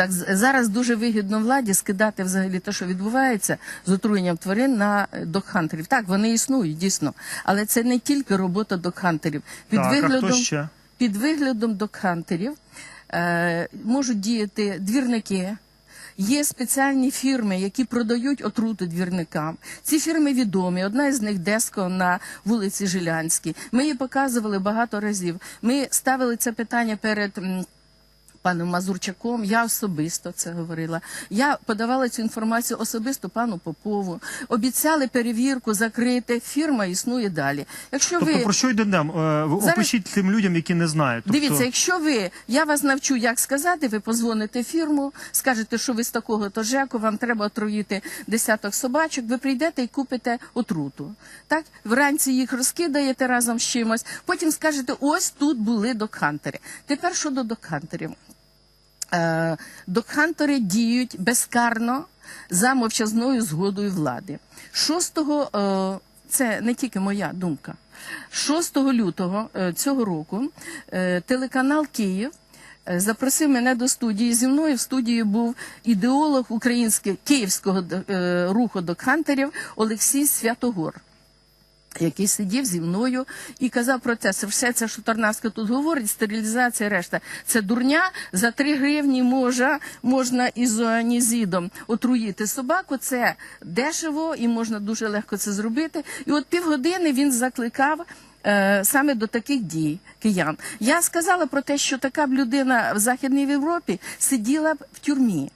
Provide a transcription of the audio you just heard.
Так зараз дуже вигідно владі скидати взагалі те, що відбувається з отруєнням тварин на докхантерів. Так, вони існують дійсно, але це не тільки робота докхантерів. Під Так, а хто виглядом ще? під виглядом докхантерів е, можуть діяти двірники. Є спеціальні фірми, які продають отрути двірникам. Ці фірми відомі. Одна із них Деско на вулиці Жилянській. Ми її показували багато разів. Ми ставили це питання перед. Паном Мазурчаком, я особисто це говорила. Я подавала цю інформацію особисто пану Попову. Обіцяли перевірку закрити. Фірма існує далі. Якщо Тобто ви про що йде нам? Е, Зараз- Опишіть тим людям, які не знають. Тобто, Дивіться, якщо ви, я вас навчу, як сказати, ви позвоните фірму, скажете, що ви з такого то ЖЕКу, вам треба отруїти десяток собачок, ви прийдете і купите отруту. Так? Вранці їх розкидаєте разом з чимось, потім скажете, ось тут були докхантери. Тепер щодо докхантерів. Е, Докхантери діють безкарно за мовчазною згодою влади. 6 е, це не тільки моя думка. 6 лютого е, цього року телеканал Київ запросив мене до студії. Зі мною в студії був ідеолог українського київського руху докхантерів Олексій Святогор який сидів зі мною і казав про що все це, що Тарнавська тут говорить, стерилізація, решта, це дурня. За 3 гривні можа, можна ізоанізідом отруїти собаку. Це дешево і можна дуже легко це зробити. І от півгодини він закликав. е, Саме до таких дій киян я сказала про те, що така б людина в Західній Європі сиділа б в тюрмі.